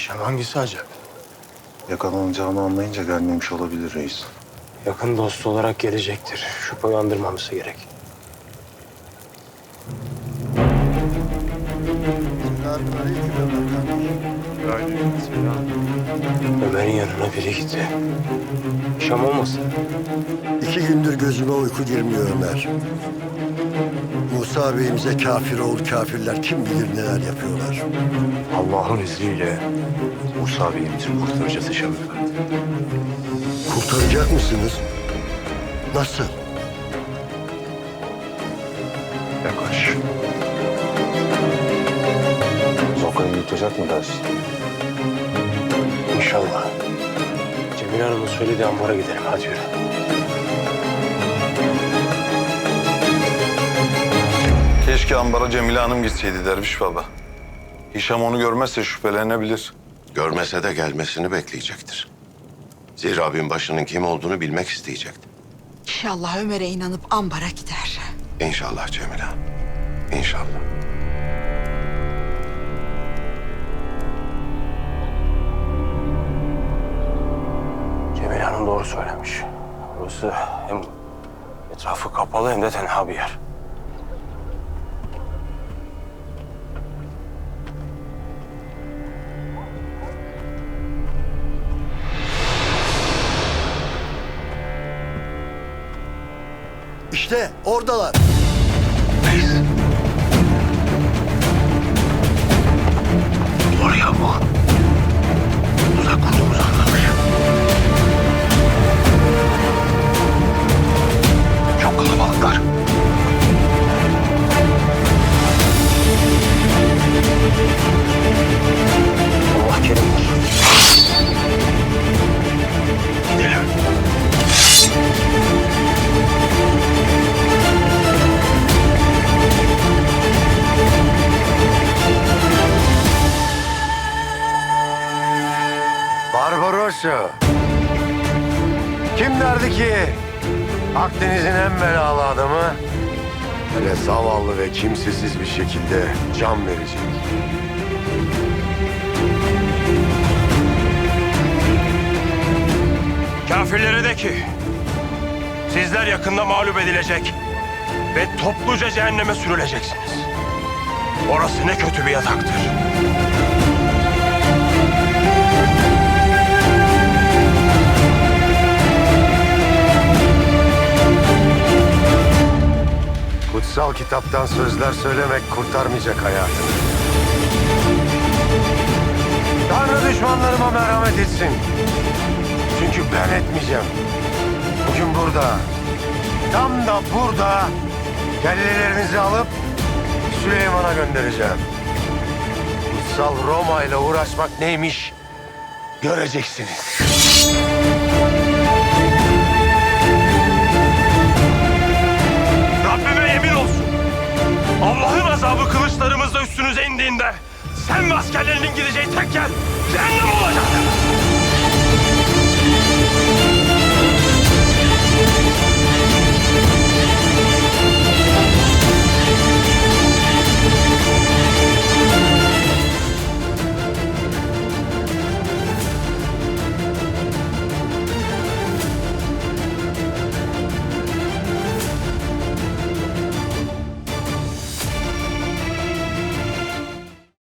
Şam hangisi acaba? Yakalanacağını anlayınca gelmemiş olabilir reis. Yakın dost olarak gelecektir. Şüphe uyandırmaması gerek. Ömer'in yanına biri gitti. Şam olmasın? İki gündür gözüme uyku girmiyor Ömer. Musa Bey'imize kafir oğul kafirler kim bilir neler yapıyorlar. Allah'ın izniyle Musa Bey'imizi kurtaracağız Hişam Efendi. Kurtaracak mısınız? Nasıl? Yaklaş. Zoka'yı yutacak mı dersin? İnşallah. Cemil Hanım'ın söylediği ambara gidelim. Hadi yürü. Keşke ambara Cemile Hanım gitseydi Derviş Baba. Hişam onu görmezse şüphelenebilir. Görmese de gelmesini bekleyecektir. Zira binbaşının kim olduğunu bilmek isteyecektir. İnşallah Ömer'e inanıp ambara gider. İnşallah Cemile. İnşallah. Cemil Hanım doğru söylemiş. Burası hem etrafı kapalı hem de tenha bir yer. İşte oradalar. Barbarossa. Kim derdi ki Akdeniz'in en belalı adamı hele zavallı ve kimsesiz bir şekilde can verecek. Kafirlere de ki sizler yakında mağlup edilecek ve topluca cehenneme sürüleceksiniz. Orası ne kötü bir yataktır. Kutsal kitaptan sözler söylemek kurtarmayacak hayatını. Tanrı düşmanlarıma merhamet etsin. Çünkü ben etmeyeceğim. Bugün burada, tam da burada kellelerinizi alıp Süleyman'a göndereceğim. Kutsal Roma ile uğraşmak neymiş göreceksiniz. İndiğinde sen ve askerlerinin gideceği tek yer cehennem olacak.